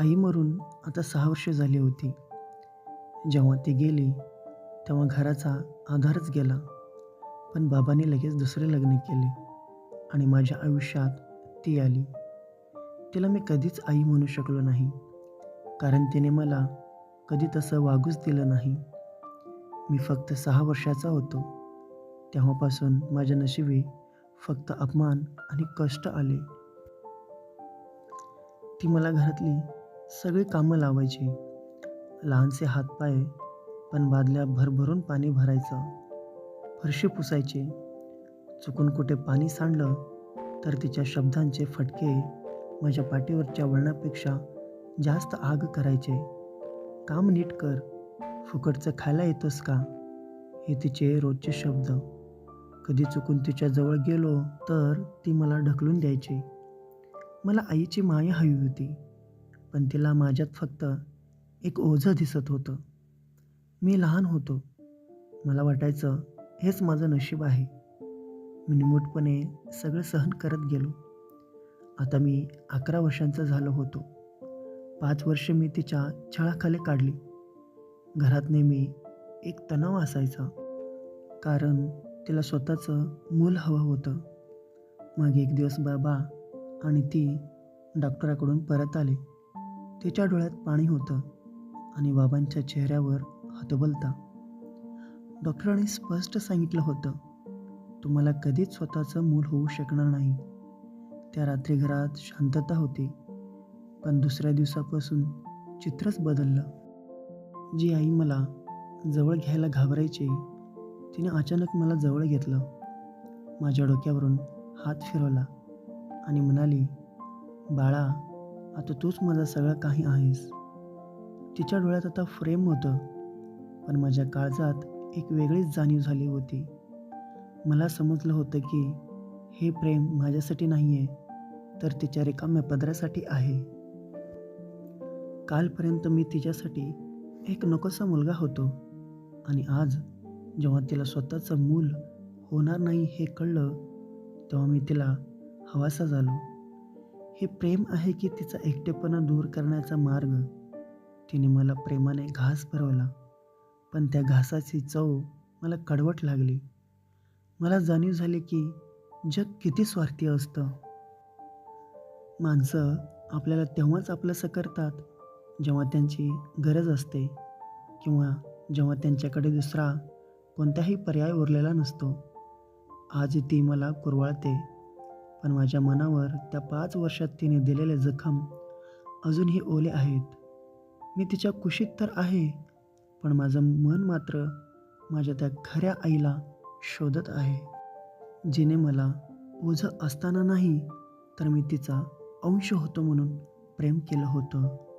आई मरून आता सहा वर्ष झाली होती. जेव्हा ती गेली तेव्हा घराचा आधारच गेला. पण बाबांनी लगेच दुसरे लग्न केले आणि माझ्या आयुष्यात ती आली. तिला मी कधीच आई म्हणू शकलो नाही कारण तिने मला कधी तसं वागूच दिलं नाही. मी फक्त सहा वर्षाचा होतो. तेव्हापासून माझ्या नशिबी फक्त अपमान आणि कष्ट आले. ती मला घरातली सगळी कामं लावायची. लहानसे हातपाय पण बादल्या भरभरून पाणी भरायचं. फरशी पुसायचे. चुकून कुठे पाणी सांडलं तर तिच्या शब्दांचे फटके माझ्या पाठीवरच्या वळणापेक्षा जास्त आग करायचे. काम नीट कर. फुकटचं खायला येतोस का? हे तिचे रोजचे शब्द. कधी चुकून तिच्या जवळ गेलो तर ती मला ढकलून द्यायची. मला आईची माया हवी होती. पण तिला माझ्यात फक्त एक ओझं दिसत होतं. मी लहान होतो. मला वाटायचं हेच माझं नशीब आहे. मी निमूटपणे सगळं सहन करत गेलो. आता मी अकरा वर्षांचा झालो होतो. पाच वर्ष मी तिच्या छळाखाली काढली. घरात नेहमी एक तणाव असायचा. कारण तिला स्वतःचं मूल हवं होतं. मग एक दिवस बाबा आणि ती डॉक्टराकडून परत आले. तिच्या डोळ्यात पाणी होतं आणि बाबांच्या चेहऱ्यावर हतबलता. डॉक्टरांनी स्पष्ट सांगितलं होतं तुम्हाला कधीच स्वतःचं मूल होऊ शकणार नाही. त्या रात्री घरात शांतता होती पण दुसऱ्या दिवसापासून चित्रच बदललं. जी आई मला जवळ घ्यायला घाबरायची तिने अचानक मला जवळ घेतलं. माझ्या डोक्यावरून हात फिरवला आणि म्हणाली बाळा आता तूच माझं सगळं काही आहेस. तिच्या डोळ्यात आता फ्रेम होतं पण माझ्या काळजात एक वेगळीच जाणीव झाली होती. मला समजलं होतं की हे प्रेम माझ्यासाठी नाही आहे तर तिच्या रिकाम्या पदरासाठी आहे. कालपर्यंत मी तिच्यासाठी एक नकोसा मुलगा होतो आणि आज जेव्हा तिला स्वतःचं मूल होणार नाही हे कळलं तेव्हा मी तिला हवासा झालो. हे प्रेम आहे की तिचा एकटेपणा दूर करण्याचा मार्ग? तिने मला प्रेमाने घास भरवला पण त्या घासाची चव मला कडवट लागली. मला जाणीव झाली की जग किती स्वार्थी असतं. माणसं आपल्याला तेव्हाच आपलंसं करतात जेव्हा त्यांची गरज असते किंवा जेव्हा त्यांच्याकडे दुसरा कोणताही पर्याय उरलेला नसतो. आज ती मला कुरवाळते पण माझ्या मनावर त्या पाच वर्षात तिने दिलेले जखम अजूनही ओले आहेत. मी तिच्या कुशीत तर आहे पण माझं मन मात्र माझ्या त्या खऱ्या आईला शोधत आहे. जिने मला ओझं असताना नाही तर मी तिचा अंश होतो म्हणून प्रेम केलं होतं.